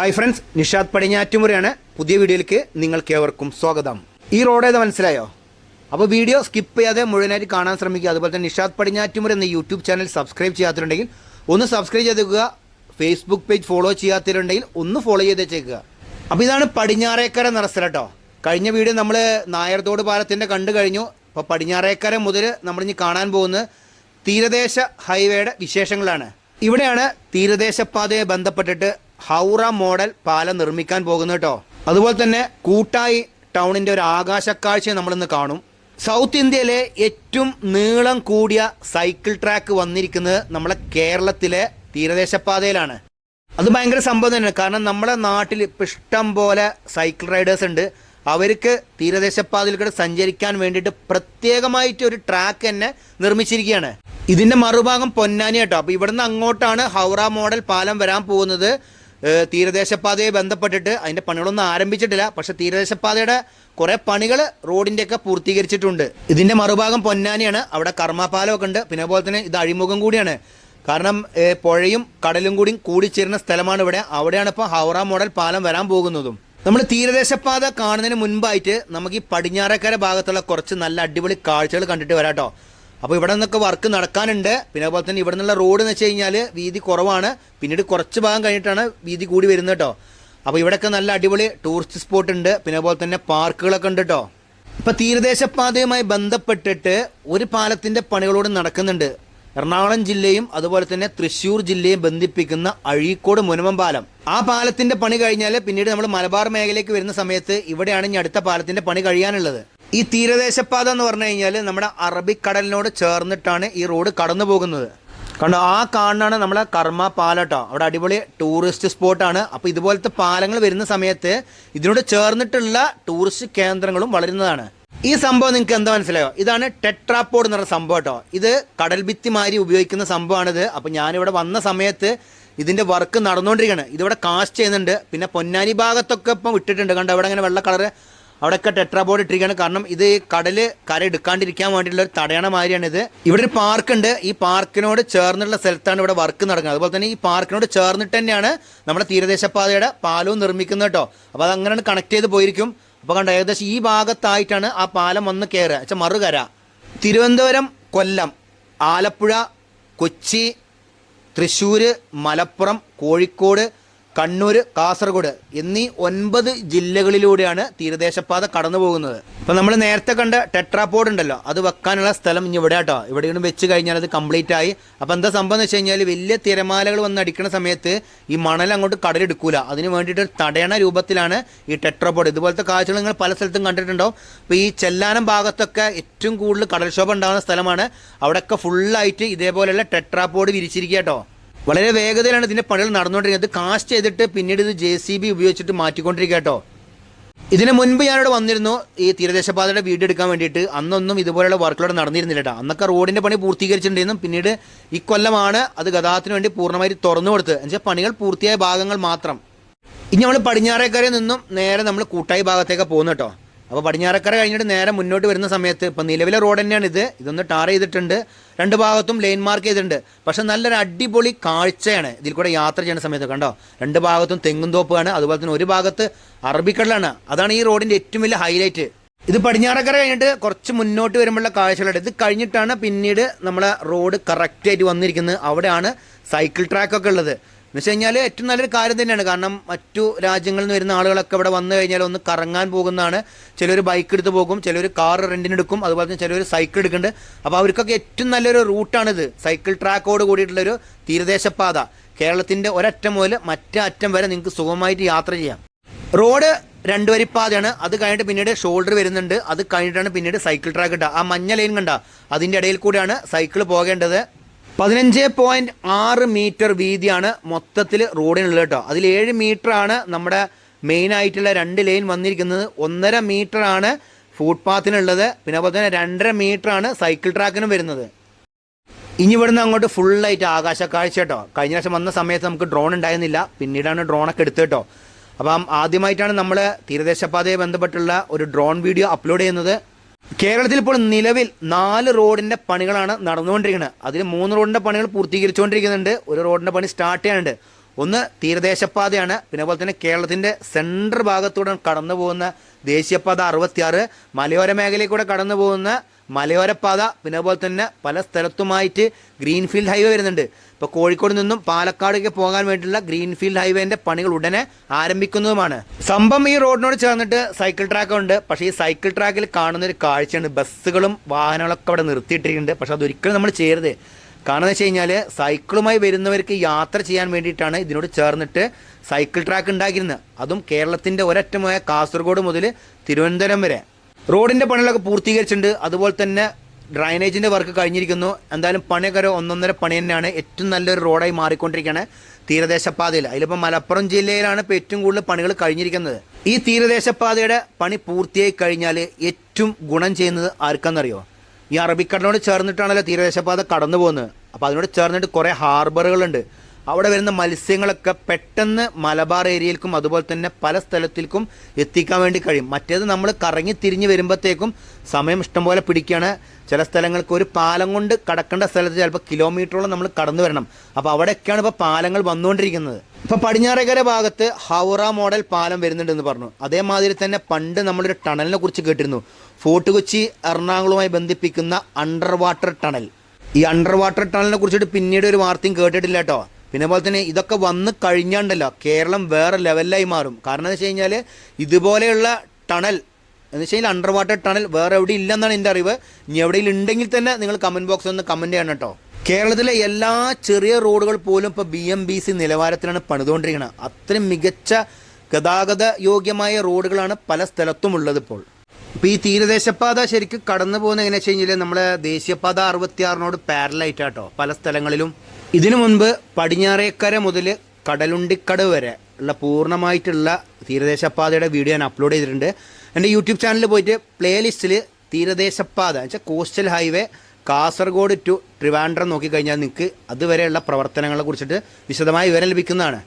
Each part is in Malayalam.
ഹായ് ഫ്രണ്ട്സ് നിഷാദ് പടിഞ്ഞാറ്റുമുറയാണ് പുതിയ വീഡിയോയിലേക്ക് നിങ്ങൾക്ക് ഏവർക്കും സ്വാഗതം. ഈ റോഡ് ഏതാ മനസ്സിലായോ? അപ്പോൾ വീഡിയോ സ്കിപ്പ് ചെയ്യാതെ മുഴുവനായിട്ട് കാണാൻ ശ്രമിക്കുക. അതുപോലെ തന്നെ നിഷാദ് പടിഞ്ഞാറ്റുമുറി എന്ന യൂട്യൂബ് ചാനൽ സബ്സ്ക്രൈബ് ചെയ്യാത്തിട്ടുണ്ടെങ്കിൽ ഒന്ന് സബ്സ്ക്രൈബ് ചെയ്തേക്കുക. ഫേസ്ബുക്ക് പേജ് ഫോളോ ചെയ്യാത്തിട്ടുണ്ടെങ്കിൽ ഒന്ന് ഫോളോ ചെയ്ത് വെച്ചേക്കുക അപ്പോൾ ഇതാണ് പടിഞ്ഞാറേക്കര എന്ന കേട്ടോ. കഴിഞ്ഞ വീഡിയോ നമ്മൾ നായർതോട് പാലത്തിന്റെ കണ്ടു കഴിഞ്ഞു. അപ്പോൾ പടിഞ്ഞാറേക്കര മുതൽ നമ്മളിനി കാണാൻ പോകുന്ന തീരദേശ ഹൈവേയുടെ വിശേഷങ്ങളാണ്. ഇവിടെയാണ് തീരദേശപാതയെ ബന്ധപ്പെട്ടിട്ട് ഹൗറ മോഡൽ പാലം നിർമ്മിക്കാൻ പോകുന്നത് കേട്ടോ. അതുപോലെ തന്നെ കൂട്ടായി ടൗണിന്റെ ഒരു ആകാശക്കാഴ്ച നമ്മളിന്ന് കാണും. സൗത്ത് ഇന്ത്യയിലെ ഏറ്റവും നീളം കൂടിയ സൈക്കിൾ ട്രാക്ക് വന്നിരിക്കുന്നത് നമ്മളെ കേരളത്തിലെ തീരദേശപാതയിലാണ് അത് ഭയങ്കര സംഭവം തന്നെയാണ്. കാരണം നമ്മുടെ നാട്ടിൽ ഇപ്പം ഇഷ്ടം പോലെ സൈക്കിൾ റൈഡേഴ്സ് ഉണ്ട്. അവർക്ക് തീരദേശപാതയിൽ കൂടെ സഞ്ചരിക്കാൻ വേണ്ടിയിട്ട് പ്രത്യേകമായിട്ട് ഒരു ട്രാക്ക് തന്നെ നിർമ്മിച്ചിരിക്കുകയാണ്. ഇതിന്റെ മറുഭാഗം പൊന്നാനി കേട്ടോ. അപ്പോൾ ഇവിടുന്ന് അങ്ങോട്ടാണ് ഹൗറ മോഡൽ പാലം വരാൻ പോകുന്നത്. തീരദേശപാതയെ ബന്ധപ്പെട്ടിട്ട് അതിന്റെ പണികളൊന്നും ആരംഭിച്ചിട്ടില്ല. പക്ഷേ തീരദേശപാതയുടെ കുറെ പണികൾ റോഡിന്റെയൊക്കെ പൂർത്തീകരിച്ചിട്ടുണ്ട്. ഇതിന്റെ മറുഭാഗം പൊന്നാനിയാണ്. അവിടെ കർമ്മപാലമൊക്കെ ഉണ്ട്. പിന്നെ അതുപോലെ തന്നെ ഇത് അഴിമുഖം കൂടിയാണ്. കാരണം പുഴയും കടലും കൂടിയും കൂടിച്ചേരുന്ന സ്ഥലമാണ് ഇവിടെ. അവിടെയാണ് ഇപ്പോൾ ഹൗറ മോഡൽ പാലം വരാൻ പോകുന്നതും. നമ്മൾ തീരദേശപാത കാണുന്നതിന് മുൻപായിട്ട് നമുക്ക് ഈ പടിഞ്ഞാറക്കര ഭാഗത്തുള്ള കുറച്ച് നല്ല അടിപൊളി കാഴ്ചകൾ കണ്ടിട്ട് വരാം കേട്ടോ അപ്പോൾ ഇവിടെ നിന്നൊക്കെ വർക്ക് നടക്കാനുണ്ട്. പിന്നെ അതുപോലെ തന്നെ ഇവിടെ നിന്നുള്ള റോഡ് എന്ന് വെച്ച് കഴിഞ്ഞാൽ വീതി കുറവാണ്. പിന്നീട് കുറച്ച് ഭാഗം കഴിഞ്ഞിട്ടാണ് വീതി കൂടി വരുന്നത് കേട്ടോ അപ്പോൾ ഇവിടെയൊക്കെ നല്ല അടിപൊളി ടൂറിസ്റ്റ് സ്പോട്ട് ഉണ്ട്. പിന്നെ അതുപോലെ തന്നെ പാർക്കുകളൊക്കെ ഉണ്ട് കേട്ടോ ഇപ്പൊ തീരദേശപാതയുമായി ബന്ധപ്പെട്ടിട്ട് ഒരു പാലത്തിന്റെ പണികളോട് നടക്കുന്നുണ്ട്. എറണാകുളം ജില്ലയും അതുപോലെ തന്നെ തൃശ്ശൂർ ജില്ലയും ബന്ധിപ്പിക്കുന്ന അഴീക്കോട് മുനമം പാലം. ആ പാലത്തിന്റെ പണി കഴിഞ്ഞാൽ പിന്നീട് നമ്മൾ മലബാർ മേഖലയ്ക്ക് വരുന്ന സമയത്ത് ഇവിടെയാണ് ഇനി അടുത്ത പാലത്തിന്റെ പണി കഴിയാനുള്ളത്. ഈ തീരദേശപാത എന്ന് പറഞ്ഞു കഴിഞ്ഞാൽ നമ്മുടെ അറബിക്കടലിനോട് ചേർന്നിട്ടാണ് ഈ റോഡ് കടന്നു പോകുന്നത്. കണ്ടോ ആ കാണാണ് നമ്മളെ കർമ്മ പാലട്ടോ അവിടെ അടിപൊളി ടൂറിസ്റ്റ് സ്പോട്ടാണ്. അപ്പോൾ ഇതുപോലത്തെ പാലങ്ങൾ വരുന്ന സമയത്ത് ഇതിനോട് ചേർന്നിട്ടുള്ള ടൂറിസ്റ്റ് കേന്ദ്രങ്ങളും വളരുന്നതാണ്. ഈ സംഭവം നിങ്ങൾക്ക് എന്താ മനസ്സിലായോ? ഇതാണ് ടെട്രാപ്പോഡ് എന്ന് പറഞ്ഞ സംഭവം കേട്ടോ ഇത് കടൽ ഭിത്തി മാരി ഉപയോഗിക്കുന്ന സംഭവമാണിത്. അപ്പോൾ ഞാനിവിടെ വന്ന സമയത്ത് ഇതിന്റെ വർക്ക് നടന്നുകൊണ്ടിരിക്കുകയാണ് ഇതിവിടെ കാസ്റ്റ് ചെയ്യുന്നുണ്ട്. പിന്നെ പൊന്നാനി ഭാഗത്തൊക്കെ ഇപ്പം ഇട്ടിട്ടുണ്ട് കണ്ടോ അവിടെ അങ്ങനെ വെള്ള കളറ് അവിടെയൊക്കെ ടെട്രാബോർഡ് ഇട്ടിരിക്കുകയാണ് കാരണം ഇത് കടൽ കര എടുക്കാണ്ടിരിക്കാൻ വേണ്ടിയിട്ടുള്ള ഒരു തടയണ മാതിരിയാണ് ഇത് ഇവിടെ ഒരു പാർക്ക് ഉണ്ട്. ഈ പാർക്കിനോട് ചേർന്നുള്ള സ്ഥലത്താണ് ഇവിടെ വർക്ക് നടക്കുന്നത്. അതുപോലെ തന്നെ ഈ പാർക്കിനോട് ചേർന്നിട്ട് തന്നെയാണ് നമ്മുടെ തീരദേശപാതയുടെ പാലവും നിർമ്മിക്കുന്നത് കേട്ടോ. അപ്പോൾ അത് അങ്ങനെയാണ് കണക്ട് ചെയ്ത് പോയിരിക്കും. അപ്പോൾ കണ്ടോ ഏകദേശം ഈ ഭാഗത്തായിട്ടാണ് ആ പാലം വന്ന് കയറുക വെച്ചാൽ മറുകര. തിരുവനന്തപുരം കൊല്ലം ആലപ്പുഴ കൊച്ചി തൃശ്ശൂർ മലപ്പുറം കോഴിക്കോട് കണ്ണൂർ കാസർഗോഡ് എന്നീ ഒൻപത് ജില്ലകളിലൂടെയാണ് തീരദേശപാത കടന്നു പോകുന്നത് അപ്പോൾ നമ്മൾ നേരത്തെ കണ്ട ടെട്രാപോഡ് ഉണ്ടല്ലോ അത് വെക്കാനുള്ള സ്ഥലം ഇനി ഇവിടെ കേട്ടോ ഇവിടെ ഇവിടെ വെച്ച് കഴിഞ്ഞാൽ അത് കംപ്ലീറ്റ് ആയി. അപ്പോൾ എന്താ സംഭവം എന്ന് വെച്ച് കഴിഞ്ഞാൽ വലിയ തിരമാലകൾ വന്ന് അടിക്കുന്ന സമയത്ത് ഈ മണൽ അങ്ങോട്ട് കടലെടുക്കൂല. അതിന് വേണ്ടിയിട്ട് തടയണ രൂപത്തിലാണ് ഈ ടെട്രാപോഡ്. ഇതുപോലത്തെ കാഴ്ചകൾ നിങ്ങൾ പല സ്ഥലത്തും കണ്ടിട്ടുണ്ടാവും. അപ്പോൾ ഈ ചെല്ലാനം ഭാഗത്തൊക്കെ ഏറ്റവും കൂടുതൽ കടൽക്ഷോഭം ഉണ്ടാകുന്ന സ്ഥലമാണ്. അവിടെയൊക്കെ ഫുള്ളായിട്ട് ഇതേപോലെയുള്ള ടെട്രാപോഡ് വിരിച്ചിരിക്കുക കേട്ടോ. വളരെ വേഗതയിലാണ് ഇതിന്റെ പണികൾ നടന്നുകൊണ്ടിരിക്കുന്നത്. ഇത് കാസ്റ്റ് ചെയ്തിട്ട് പിന്നീട് ഇത് ജെ സി ബി ഉപയോഗിച്ചിട്ട് മാറ്റിക്കൊണ്ടിരിക്കുക കേട്ടോ. ഇതിന് മുൻപ് ഞാനിവിടെ വന്നിരുന്നു. ഈ തീരദേശപാതയുടെ വീഡിയോ എടുക്കാൻ വേണ്ടിയിട്ട്. അന്നൊന്നും ഇതുപോലെയുള്ള വർക്കുകളോട് നടന്നിരുന്നില്ല കേട്ടോ. അന്നൊക്കെ റോഡിന്റെ പണി പൂർത്തീകരിച്ചിട്ടുണ്ടെന്നും പിന്നീട് ഈ കൊല്ലമാണ് അത് ഗതാഗതത്തിന് വേണ്ടി പൂർണമായി തുറന്നു കൊടുത്തത്. എന്നുവെച്ചാൽ പണികൾ പൂർത്തിയായ ഭാഗങ്ങൾ മാത്രം. ഇനി നമ്മൾ പടിഞ്ഞാറേക്കരയിൽ നിന്നും നേരെ നമ്മൾ കൂട്ടായി ഭാഗത്തേക്ക് പോകുന്നു കേട്ടോ. അപ്പോൾ പടിഞ്ഞാറക്കര കഴിഞ്ഞിട്ട് നേരെ മുന്നോട്ട് വരുന്ന സമയത്ത് ഇപ്പം നിലവിലെ റോഡ് തന്നെയാണ് ഇത്. ഇതൊന്ന് ടാർ ചെയ്തിട്ടുണ്ട്. രണ്ട് ഭാഗത്തും ലൈൻ മാർക്ക് ചെയ്തിട്ടുണ്ട്. പക്ഷേ നല്ലൊരു അടിപൊളി കാഴ്ചയാണ് ഇതിൽ കൂടെ യാത്ര ചെയ്യുന്ന സമയത്ത്. കണ്ടോ? രണ്ട് ഭാഗത്തും തെങ്ങും തോപ്പാണ് അതുപോലെ തന്നെ ഒരു ഭാഗത്ത് അറബിക്കടലാണ്. അതാണ് ഈ റോഡിന്റെ ഏറ്റവും വലിയ ഹൈലൈറ്റ്. ഇത് പടിഞ്ഞാറക്കര കഴിഞ്ഞിട്ട് കുറച്ച് മുന്നോട്ട് വരുമ്പോഴുള്ള കാഴ്ചകളുണ്ട് ഇത് കഴിഞ്ഞിട്ടാണ് പിന്നീട് നമ്മളെ റോഡ് കറക്റ്റായിട്ട് വന്നിരിക്കുന്നത്. അവിടെയാണ് സൈക്കിൾ ട്രാക്കൊക്കെ ഉള്ളത്. എന്ന് വെച്ച് കഴിഞ്ഞാൽ ഏറ്റവും നല്ലൊരു കാര്യം തന്നെയാണ്. കാരണം മറ്റു രാജ്യങ്ങളിൽ നിന്ന് വരുന്ന ആളുകളൊക്കെ ഇവിടെ വന്നു കഴിഞ്ഞാൽ ഒന്ന് കറങ്ങാൻ പോകുന്നതാണ്. ചിലർ ബൈക്ക് എടുത്ത് പോകും ചിലർ കാർ റെന്റിനെടുക്കും അതുപോലെ തന്നെ ചിലർ സൈക്കിൾ എടുക്കുന്നുണ്ട്. അപ്പോൾ അവർക്കൊക്കെ ഏറ്റവും നല്ലൊരു റൂട്ടാണിത് സൈക്കിൾ ട്രാക്കോട് കൂടിയിട്ടുള്ളൊരു തീരദേശപാത. കേരളത്തിന്റെ ഒരറ്റം മുതൽ മറ്റേ അറ്റം വരെ നിങ്ങൾക്ക് സുഖമായിട്ട് യാത്ര ചെയ്യാം. റോഡ് രണ്ട് വരിപ്പാതയാണ് അത് കഴിഞ്ഞിട്ട് പിന്നീട് ഷോൾഡർ വരുന്നുണ്ട്. അത് കഴിഞ്ഞിട്ടാണ് പിന്നീട് സൈക്കിൾ ട്രാക്ക് ഇട്ട ആ മഞ്ഞ ലൈൻ കണ്ട? അതിന്റെ ഇടയിൽ കൂടെയാണ് സൈക്കിൾ പോകേണ്ടത്. പതിനഞ്ച് പോയിന്റ് ആറ് മീറ്റർ വീതിയാണ് മൊത്തത്തിൽ റോഡിനുള്ളത് കേട്ടോ. അതിൽ ഏഴ് മീറ്റർ ആണ് നമ്മുടെ മെയിൻ ആയിട്ടുള്ള രണ്ട് ലൈൻ വന്നിരിക്കുന്നത്. ഒന്നര മീറ്റർ ആണ് ഫുട്പാത്തിനുള്ളത് പിന്നെ അതുപോലെ തന്നെ രണ്ടര മീറ്റർ ആണ് സൈക്കിൾ ട്രാക്കിനും വരുന്നത്. ഇനി ഇവിടുന്ന് അങ്ങോട്ട് ഫുള്ളായിട്ട് ആകാശ കാഴ്ച കേട്ടോ. കഴിഞ്ഞ പ്രാവശ്യം വന്ന സമയത്ത് നമുക്ക് ഡ്രോൺ ഉണ്ടായിരുന്നില്ല. പിന്നീടാണ് ഡ്രോണൊക്കെ എടുത്തത് കേട്ടോ. അപ്പം ആദ്യമായിട്ടാണ് നമ്മൾ തീരദേശപാതയെ ബന്ധപ്പെട്ടുള്ള ഒരു ഡ്രോൺ വീഡിയോ അപ്ലോഡ് ചെയ്യുന്നത്. കേരളത്തിൽ ഇപ്പോൾ നിലവിൽ നാല് റോഡിന്റെ പണികളാണ് നടന്നുകൊണ്ടിരിക്കുന്നത്. അതിൽ മൂന്ന് റോഡിന്റെ പണികൾ പൂർത്തീകരിച്ചുകൊണ്ടിരിക്കുന്നുണ്ട്. ഒരു റോഡിന്റെ പണി സ്റ്റാർട്ട് ചെയ്യാനുണ്ട്. ഒന്ന് തീരദേശപാതയാണ്. പിന്നെ അതുപോലെ തന്നെ കേരളത്തിന്റെ സെൻട്രൽ ഭാഗത്തൂടെ കടന്നു പോകുന്ന ദേശീയപാത അറുപത്തിയാറ് മലയോര മേഖലയിൽ കൂടെ കടന്നു പോകുന്ന മലയോരപ്പാത പിന്നെ അതുപോലെ തന്നെ പല സ്ഥലത്തുമായിട്ട് ഗ്രീൻഫീൽഡ് ഹൈവേ വരുന്നുണ്ട്. ഇപ്പോൾ കോഴിക്കോട് നിന്നും പാലക്കാടേക്ക് പോകാൻ വേണ്ടിയുള്ള ഗ്രീൻഫീൽഡ് ഹൈവേന്റെ പണികൾ ഉടനെ ആരംഭിക്കുന്നതുമാണ്. സംഭവം ഈ റോഡിനോട് ചേർന്നിട്ട് സൈക്കിൾ ട്രാക്ക് ഉണ്ട്. പക്ഷേ ഈ സൈക്കിൾ ട്രാക്കിൽ കാണുന്ന ഒരു കാഴ്ചയാണ്. ബസ്സുകളും വാഹനങ്ങളൊക്കെ അവിടെ നിർത്തിയിട്ടിരിക്കുന്നുണ്ട്. പക്ഷേ അതൊരിക്കലും നമ്മൾ ചെയ്യരുത്. കാരണം എന്ന് വെച്ച് കഴിഞ്ഞാൽ സൈക്കിളുമായി വരുന്നവർക്ക് യാത്ര ചെയ്യാൻ വേണ്ടിയിട്ടാണ് ഇതിനോട് ചേർന്നിട്ട് സൈക്കിൾ ട്രാക്ക് ഉണ്ടാക്കിയിരുന്നത്. അതും കേരളത്തിന്റെ ഒരറ്റമായ കാസർഗോഡ് മുതൽ തിരുവനന്തപുരം വരെ. റോഡിന്റെ പണികളൊക്കെ പൂർത്തീകരിച്ചിട്ടുണ്ട്. അതുപോലെ തന്നെ ഡ്രൈനേജിന്റെ വർക്ക് കഴിഞ്ഞിരിക്കുന്നു. എന്തായാലും പണിയൊക്കെ ഒരു ഒന്നൊന്നര പണി തന്നെയാണ് ഏറ്റവും നല്ലൊരു റോഡായി മാറിക്കൊണ്ടിരിക്കുകയാണ് തീരദേശപാതയിൽ. അതിലിപ്പോൾ മലപ്പുറം ജില്ലയിലാണ് ഇപ്പോൾ ഏറ്റവും കൂടുതൽ പണികൾ കഴിഞ്ഞിരിക്കുന്നത്. ഈ തീരദേശപാതയുടെ പണി പൂർത്തിയായി കഴിഞ്ഞാൽ ഏറ്റവും ഗുണം ചെയ്യുന്നത് ആർക്കാണെന്നറിയോ ഈ അറബിക്കടലിനോട് ചേർന്നിട്ടാണല്ലോ തീരദേശപാത കടന്നു പോകുന്നത് അപ്പോൾ അതിനോട് ചേർന്നിട്ട് കുറേ ഹാർബറുകളുണ്ട് അവിടെ വരുന്ന മത്സ്യങ്ങളൊക്കെ പെട്ടെന്ന് മലബാർ ഏരിയയിലേക്കും അതുപോലെ തന്നെ പല സ്ഥലത്തിലേക്കും എത്തിക്കാൻ വേണ്ടി കഴിയും. മറ്റേത് നമ്മൾ കറങ്ങി തിരിഞ്ഞ് വരുമ്പോഴത്തേക്കും സമയം ഇഷ്ടംപോലെ പിടിക്കുകയാണ് ചില സ്ഥലങ്ങൾക്ക് ഒരു പാലം കൊണ്ട് കടക്കേണ്ട സ്ഥലത്ത് ചിലപ്പോൾ കിലോമീറ്ററോളം നമ്മൾ കടന്നു വരണം. അപ്പോൾ അവിടെയൊക്കെയാണ് ഇപ്പോൾ പാലങ്ങൾ വന്നുകൊണ്ടിരിക്കുന്നത്. ഇപ്പോൾ പടിഞ്ഞാറേക്കര ഭാഗത്ത് ഹൗറ മോഡൽ പാലം വരുന്നുണ്ടെന്ന് പറഞ്ഞു. അതേമാതിരി തന്നെ പണ്ട് നമ്മളൊരു ടണലിനെ കുറിച്ച് കേട്ടിരുന്നു. ഫോർട്ട് കൊച്ചി എറണാകുളവുമായി ബന്ധിപ്പിക്കുന്ന അണ്ടർ വാട്ടർ ടണൽ. ഈ അണ്ടർ വാട്ടർ ടണലിനെ കുറിച്ചിട്ട് പിന്നീട് ഒരു വാർത്തയും കേട്ടിട്ടില്ല കേട്ടോ. പിന്നെ പോലെ തന്നെ ഇതൊക്കെ വന്ന് കഴിഞ്ഞാണ്ടല്ലോ കേരളം വേറെ ലെവലിലായി മാറും. കാരണം എന്ന് വെച്ച് കഴിഞ്ഞാൽ ഇതുപോലെയുള്ള ടണൽ എന്ന് വെച്ച് കഴിഞ്ഞാൽ അണ്ടർ വാട്ടർ ടണൽ വേറെ എവിടെ ഇല്ലെന്നാണ് എന്റെ അറിവ്. ഇനി എവിടെയെങ്കിലും ഉണ്ടെങ്കിൽ തന്നെ നിങ്ങൾ കമന്റ് ബോക്സിൽ ഒന്ന് കമന്റ് ചെയ്യണം കേട്ടോ. കേരളത്തിലെ എല്ലാ ചെറിയ റോഡുകൾ പോലും ഇപ്പോൾ ബി എം ബി സി നിലവാരത്തിലാണ് പണിതുകൊണ്ടിരിക്കുന്നത് അത്രയും മികച്ച ഗതാഗത യോഗ്യമായ റോഡുകളാണ് പല സ്ഥലത്തും ഉള്ളത് ഇപ്പോൾ. ഇപ്പോൾ ഈ തീരദേശപാത ശരിക്കും കടന്നു പോകുന്ന എങ്ങനെ വെച്ച് കഴിഞ്ഞാൽ നമ്മളെ ദേശീയപാത അറുപത്തിയാറിനോട് പാരലായിട്ടാട്ടോ പല സ്ഥലങ്ങളിലും. ഇതിനു മുൻപ് പടിഞ്ഞാറേക്കര മുതൽ കടലുണ്ടിക്കട വരെ ഉള്ള പൂർണമായിട്ടുള്ള തീരദേശപാതയുടെ വീഡിയോ ഞാൻ അപ്ലോഡ് ചെയ്തിട്ടുണ്ട്. എന്റെ യൂട്യൂബ് ചാനലിൽ പോയിട്ട് പ്ലേലിസ്റ്റിൽ തീരദേശപാത വെച്ചാൽ coastal highway Kasaragod to Trivandrum നോക്കിക്കഴിഞ്ഞാൽ നിങ്ങൾക്ക് അതുവരെയുള്ള പ്രവർത്തനങ്ങളെ കുറിച്ചിട്ട് വിശദമായി വിവരം ലഭിക്കുന്നതാണ്.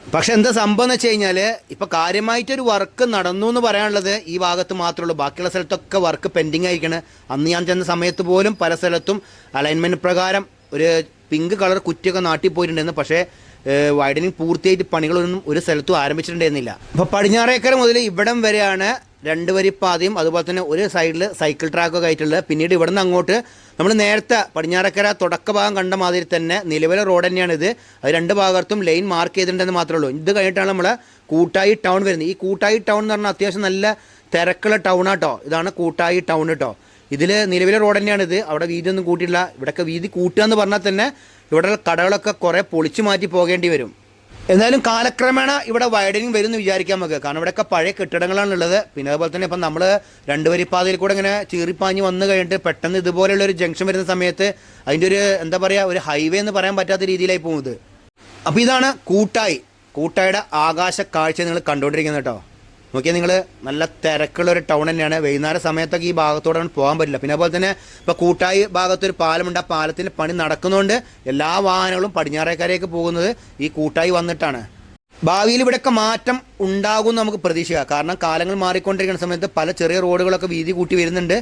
പക്ഷെ എന്താ സംഭവം എന്ന് വെച്ച് കഴിഞ്ഞാൽ ഇപ്പൊ കാര്യമായിട്ടൊരു വർക്ക് നടന്നു എന്ന് പറയാനുള്ളത് ഈ ഭാഗത്ത് മാത്രമേ ഉള്ളൂ. ബാക്കിയുള്ള സ്ഥലത്തൊക്കെ വർക്ക് പെൻഡിങ് ആയിരിക്കണ്. അന്ന് ഞാൻ ചെന്ന സമയത്ത് പോലും പല സ്ഥലത്തും അലൈൻമെന്റ് പ്രകാരം ഒരു പിങ്ക് കളർ കുറ്റിയൊക്കെ നാട്ടിൽ പോയിട്ടുണ്ടായിരുന്നു. പക്ഷേ വൈഡനിങ് പൂർത്തിയായിട്ട് പണികളൊന്നും ഒരു സ്ഥലത്തും ആരംഭിച്ചിട്ടുണ്ടായിരുന്നില്ല. അപ്പോൾ പടിഞ്ഞാറേക്കര മുതൽ ഇവിടം വരെയാണ് രണ്ട് വരി അതുപോലെ തന്നെ ഒരു സൈഡിൽ സൈക്കിൾ ട്രാക്കൊക്കെ ആയിട്ടുള്ളത് പിന്നീട് ഇവിടുന്ന് അങ്ങോട്ട് നമ്മൾ നേരത്തെ പടിഞ്ഞാറക്കര തുടക്ക ഭാഗം കണ്ട മാതിരി തന്നെ നിലവിലെ റോഡ് തന്നെയാണ് ഇത്. അത് രണ്ട് ഭാഗത്തും ലൈൻ മാർക്ക് ചെയ്തിട്ടുണ്ടെന്ന് മാത്രമേ ഉള്ളൂ. ഇത് കഴിഞ്ഞിട്ടാണ് നമ്മൾ കൂട്ടായി ടൗൺ വരുന്നത്. ഈ കൂട്ടായി ടൗൺ എന്ന് പറഞ്ഞാൽ അത്യാവശ്യം നല്ല തിരക്കുള്ള ടൗണാട്ടോ ഇതാണ് കൂട്ടായി ടൗൺ കേട്ടോ ഇതിൽ നിലവിലെ റോഡ് തന്നെയാണ് ഇത്. അവിടെ വീതി ഒന്നും കൂട്ടിയിട്ടില്ല. ഇവിടെയൊക്കെ വീതി കൂട്ടുക എന്ന് പറഞ്ഞാൽ തന്നെ ഇവിടെ കടകളൊക്കെ കുറേ പൊളിച്ചു മാറ്റി പോകേണ്ടി വരും. എന്തായാലും കാലക്രമേണ ഇവിടെ വൈഡനിങ് വരും എന്ന് നമുക്ക്. കാരണം ഇവിടെയൊക്കെ പഴയ കെട്ടിടങ്ങളാണ് ഉള്ളത് പിന്നെ അതുപോലെ തന്നെ ഇപ്പം നമ്മൾ രണ്ട് വരിപ്പാതയിൽ കൂടെ ഇങ്ങനെ ചീറിപ്പാഞ്ഞ് വന്നു കഴിഞ്ഞിട്ട് പെട്ടെന്ന് ഇതുപോലെയുള്ള ഒരു ജംഗ്ഷൻ വരുന്ന സമയത്ത് അതിന്റെ ഒരു എന്താ പറയുക ഒരു ഹൈവേ എന്ന് പറയാൻ പറ്റാത്ത രീതിയിലായി പോകുന്നത് അപ്പോൾ ഇതാണ് കൂട്ടായി. കൂട്ടായുടെ ആകാശ കാഴ്ച നിങ്ങൾ കണ്ടുകൊണ്ടിരിക്കുന്നത് കേട്ടോ. നോക്കിയാൽ നിങ്ങൾ നല്ല തിരക്കുള്ള ഒരു ടൗൺ തന്നെയാണ്. വൈകുന്നേര സമയത്തൊക്കെ ഈ ഭാഗത്തോടെ പോകാൻ പറ്റില്ല. പിന്നെ അതുപോലെ തന്നെ ഇപ്പോൾ കൂട്ടായി ഭാഗത്തൊരു പാലമുണ്ട്. ആ പാലത്തിന്റെ പണി നടക്കുന്നതുകൊണ്ട് എല്ലാ വാഹനങ്ങളും പടിഞ്ഞാറേക്കരയൊക്കെ പോകുന്നത് ഈ കൂട്ടായി വന്നിട്ടാണ്. ഭാവിയിൽ ഇവിടെയൊക്കെ മാറ്റം ഉണ്ടാകും നമുക്ക് പ്രതീക്ഷിക്കാം. കാരണം കാലങ്ങൾ മാറിക്കൊണ്ടിരിക്കുന്ന സമയത്ത് പല ചെറിയ റോഡുകളൊക്കെ വീതി കൂട്ടി വരുന്നുണ്ട്.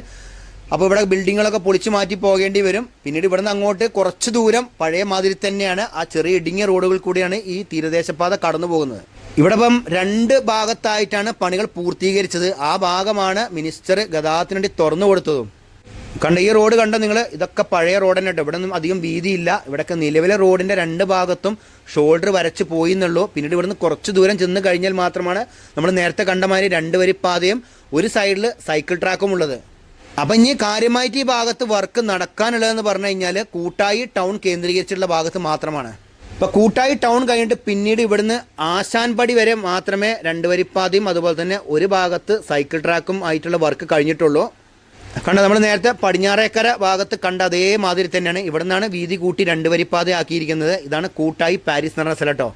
അപ്പോൾ ഇവിടെ ബിൽഡിങ്ങുകളൊക്കെ പൊളിച്ചു മാറ്റി പോകേണ്ടി വരും. പിന്നീട് ഇവിടെ നിന്ന് അങ്ങോട്ട് കുറച്ച് ദൂരം പഴയ മാതിരി തന്നെയാണ് ആ ചെറിയ ഇടുങ്ങിയ റോഡുകൾ കൂടിയാണ് ഈ തീരദേശപാത കടന്നു പോകുന്നത് ഇവിടെ ഇപ്പം രണ്ട് ഭാഗത്തായിട്ടാണ് പണികൾ പൂർത്തീകരിച്ചത്. ആ ഭാഗമാണ് മിനിസ്റ്റർ ഗതാഗതത്തിന് വേണ്ടി തുറന്നു കൊടുത്തതും. കണ്ട ഈ റോഡ് കണ്ട നിങ്ങൾ ഇതൊക്കെ പഴയ റോഡ് തന്നെ ഉണ്ട് ഇവിടെ ഒന്നും അധികം വീതിയില്ല. ഇവിടെയൊക്കെ നിലവിലെ റോഡിന്റെ രണ്ട് ഭാഗത്തും ഷോൾഡർ വരച്ച് പോയി എന്നുള്ളൂ പിന്നീട് ഇവിടുന്ന് കുറച്ച് ദൂരം ചെന്ന് കഴിഞ്ഞാൽ മാത്രമാണ് നമ്മൾ നേരത്തെ കണ്ട മാതിരി രണ്ട് വരി പാതയും ഒരു സൈഡിൽ സൈക്കിൾ ട്രാക്കും ഉള്ളത്. അപ്പം ഇനി കാര്യമായിട്ട് ഈ ഭാഗത്ത് വർക്ക് നടക്കാനുള്ളതെന്ന് പറഞ്ഞു കഴിഞ്ഞാൽ കൂട്ടായി ടൗൺ കേന്ദ്രീകരിച്ചിട്ടുള്ള ഭാഗത്ത് മാത്രമാണ്. ഇപ്പൊ കൂട്ടായി ടൗൺ കഴിഞ്ഞിട്ട് പിന്നീട് ഇവിടുന്ന് ആശാൻപടി വരെ മാത്രമേ രണ്ട് വരിപ്പാതയും അതുപോലെ തന്നെ ഒരു ഭാഗത്ത് സൈക്കിൾ ട്രാക്കും ആയിട്ടുള്ള വർക്ക് കഴിഞ്ഞിട്ടുള്ളൂ. കണ്ട നമ്മൾ നേരത്തെ പടിഞ്ഞാറേക്കര ഭാഗത്ത് കണ്ട അതേമാതിരി തന്നെയാണ്. ഇവിടെ നിന്നാണ് വീതി കൂട്ടി രണ്ട് വരിപ്പാത ആക്കിയിരിക്കുന്നത്. ഇതാണ് കൂട്ടായി പാരീസ് എന്ന് പറഞ്ഞ സ്ഥലം കേട്ടോ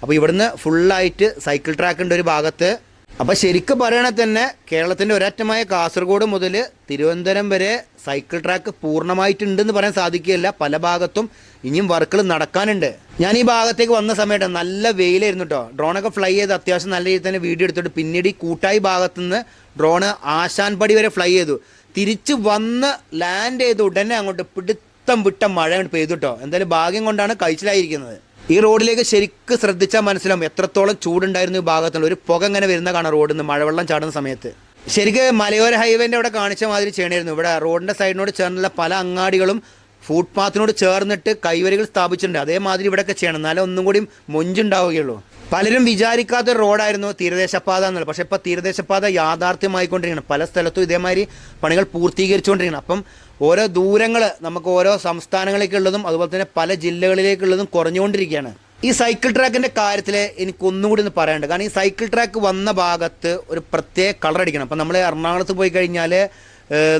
അപ്പോൾ ഇവിടുന്ന് ഫുള്ളായിട്ട് സൈക്കിൾ ട്രാക്കിന്റെ ഒരു ഭാഗത്ത് അപ്പോൾ ശരിക്കും പറയണേ തന്നെ കേരളത്തിന്റെ ഒരറ്റമായ കാസർഗോഡ് മുതൽ തിരുവനന്തപുരം വരെ സൈക്കിൾ ട്രാക്ക് പൂർണമായിട്ടുണ്ടെന്ന് പറയാൻ സാധിക്കുകയില്ല. പല ഭാഗത്തും ഇനിയും വർക്കുകൾ നടക്കാനുണ്ട്. ഞാൻ ഈ ഭാഗത്തേക്ക് വന്ന സമയത്ത് നല്ല വെയിലായിരുന്നു കേട്ടോ ഡ്രോണൊക്കെ ഫ്ലൈ ചെയ്ത് അത്യാവശ്യം നല്ല രീതിയിൽ തന്നെ വീഡിയോ എടുത്തിട്ട് പിന്നീട് ഈ കൂട്ടായി ഭാഗത്തുനിന്ന് ഡ്രോണ് ആശാൻപടി വരെ ഫ്ലൈ ചെയ്തു. തിരിച്ച് വന്ന് ലാൻഡ് ചെയ്ത് ഉടനെ അങ്ങോട്ട് പിടുത്തം വിട്ട മഴ പെയ്തു കേട്ടോ എന്തായാലും ഭാഗ്യം കൊണ്ടാണ് കഴിച്ചിലായിരിക്കുന്നത്. ഈ റോഡിലേക്ക് ശരിക്കും ശ്രദ്ധിച്ചാൽ മനസ്സിലാവും എത്രത്തോളം ചൂടുണ്ടായിരുന്നു ഈ ഭാഗത്തുള്ള ഒരു പുക ഇങ്ങനെ വരുന്ന കാണാം റോഡിൽ നിന്ന് മഴവെള്ളം ചാടുന്ന സമയത്ത്. ശരിക്കും മലയോര ഹൈവേന്റെ അവിടെ കാണിച്ച മാതിരി ചെയ്യണമായിരുന്നു ഇവിടെ റോഡിന്റെ സൈഡിനോട് ചേർന്നുള്ള പല അങ്ങാടികളും ഫുട്പാത്തിനോട് ചേർന്നിട്ട് കൈവരികൾ സ്ഥാപിച്ചിട്ടുണ്ട്. അതേമാതിരി ഇവിടെയൊക്കെ ചെയ്യണം. എന്നാലും ഒന്നും കൂടി മൊഞ്ചുണ്ടാവുകയുള്ളൂ. പലരും വിചാരിക്കാത്ത റോഡായിരുന്നു തീരദേശപാത എന്നുള്ളത്. പക്ഷേ ഇപ്പോൾ തീരദേശപാത യാഥാർത്ഥ്യമായിക്കൊണ്ടിരിക്കുകയാണ്. പല സ്ഥലത്തും ഇതേമാതിരി പണികൾ പൂർത്തീകരിച്ചുകൊണ്ടിരിക്കണം അപ്പം ഓരോ ദൂരങ്ങൾ നമുക്ക് ഓരോ സംസ്ഥാനങ്ങളിലേക്കുള്ളതും അതുപോലെ തന്നെ പല ജില്ലകളിലേക്കുള്ളതും കുറഞ്ഞുകൊണ്ടിരിക്കുകയാണ്. ഈ സൈക്കിൾ ട്രാക്കിന്റെ കാര്യത്തിൽ എനിക്ക് ഒന്നുകൂടി ഒന്ന് പറയാനുണ്ട്. കാരണം ഈ സൈക്കിൾ ട്രാക്ക് വന്ന ഭാഗത്ത് ഒരു പ്രത്യേക കളർ അടിക്കണം. അപ്പം നമ്മൾ എറണാകുളത്ത് പോയി കഴിഞ്ഞാൽ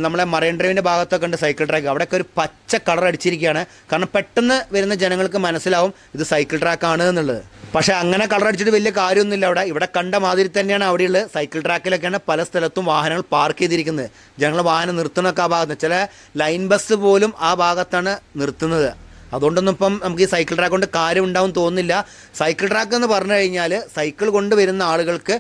നമ്മളെ മറൈൻ ഡ്രൈവിന്റെ ഭാഗത്തൊക്കെ ഉണ്ട് സൈക്കിൾ ട്രാക്ക് അവിടെയൊക്കെ ഒരു പച്ച കളർ അടിച്ചിരിക്കുകയാണ്. കാരണം പെട്ടെന്ന് വരുന്ന ജനങ്ങൾക്ക് മനസ്സിലാവും ഇത് സൈക്കിൾ ട്രാക്കാണ് എന്നുള്ളത്. പക്ഷേ അങ്ങനെ കളർ അടിച്ചിട്ട് വലിയ കാര്യമൊന്നുമില്ല അവിടെ. ഇവിടെ കണ്ട മാതിരി തന്നെയാണ് അവിടെയുള്ള സൈക്കിൾ ട്രാക്കിലൊക്കെയാണ് പല സ്ഥലത്തും വാഹനങ്ങൾ പാർക്ക് ചെയ്തിരിക്കുന്നത്. ജനങ്ങൾ വാഹനം നിർത്തുന്നൊക്കെ ആ ഭാഗത്ത്. ചില ലൈൻ ബസ് പോലും ആ ഭാഗത്താണ് നിർത്തുന്നത്. അതുകൊണ്ടൊന്നും ഇപ്പം നമുക്ക് ഈ സൈക്കിൾ ട്രാക്ക് കൊണ്ട് കാര്യം ഉണ്ടാവും തോന്നുന്നില്ല. സൈക്കിൾ ട്രാക്ക് എന്ന് പറഞ്ഞു കഴിഞ്ഞാൽ സൈക്കിൾ കൊണ്ട് വരുന്ന ആളുകൾക്ക്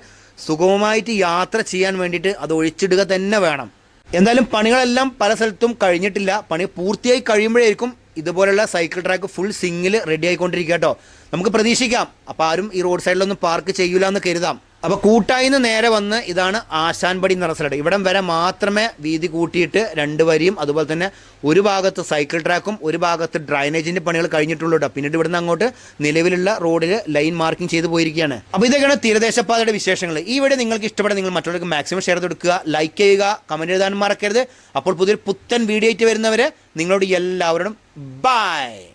സുഗമമായിട്ട് യാത്ര ചെയ്യാൻ വേണ്ടിയിട്ട് അത് ഒഴിച്ചിടുക തന്നെ വേണം. എന്തായാലും പണികളെല്ലാം പല സ്ഥലത്തും കഴിഞ്ഞിട്ടില്ല. പണി പൂർത്തിയായി കഴിയുമ്പോഴേക്കും ഇതുപോലെയുള്ള സൈക്കിൾ ട്രാക്ക് ഫുൾ സിങ്ങിൽ റെഡി ആയിക്കൊണ്ടിരിക്കുക കേട്ടോ. നമുക്ക് പ്രതീക്ഷിക്കാം. അപ്പോൾ ആരും ഈ റോഡ് സൈഡിലൊന്നും പാർക്ക് ചെയ്യൂല എന്ന് കരുതാം. അപ്പോൾ കൂട്ടായിന്ന് നേരെ വന്ന് ഇതാണ് ആശാൻപടി എന്ന് സ്ഥലം. ഇവിടം വരെ മാത്രമേ വീതി കൂട്ടിയിട്ട് രണ്ട് വരിയും അതുപോലെ തന്നെ ഒരു ഭാഗത്ത് സൈക്കിൾ ട്രാക്കും ഒരു ഭാഗത്ത് ഡ്രൈനേജിന്റെ പണികൾ കഴിഞ്ഞിട്ടുള്ളൂ കേട്ടോ പിന്നീട് ഇവിടുന്ന് അങ്ങോട്ട് നിലവിലുള്ള റോഡിൽ ലൈൻ മാർക്കിംഗ് ചെയ്ത് പോയിരിക്കുകയാണ്. അപ്പോൾ ഇതൊക്കെയാണ് തീരദേശപാതയുടെ വിശേഷങ്ങൾ. ഈ വീഡിയോ നിങ്ങൾക്ക് ഇഷ്ടപ്പെടാൻ നിങ്ങൾ മറ്റുള്ളവർക്ക് മാക്സിമം ഷെയർ കൊടുക്കുക ലൈക്ക് ചെയ്യുക കമന്റ് എഴുതാനും മറക്കരുത്. അപ്പോൾ പുതിയൊരു പുത്തൻ വീഡിയോ ആയിട്ട് വരുന്നവരെ നിങ്ങളോട് എല്ലാവരോടും ബൈ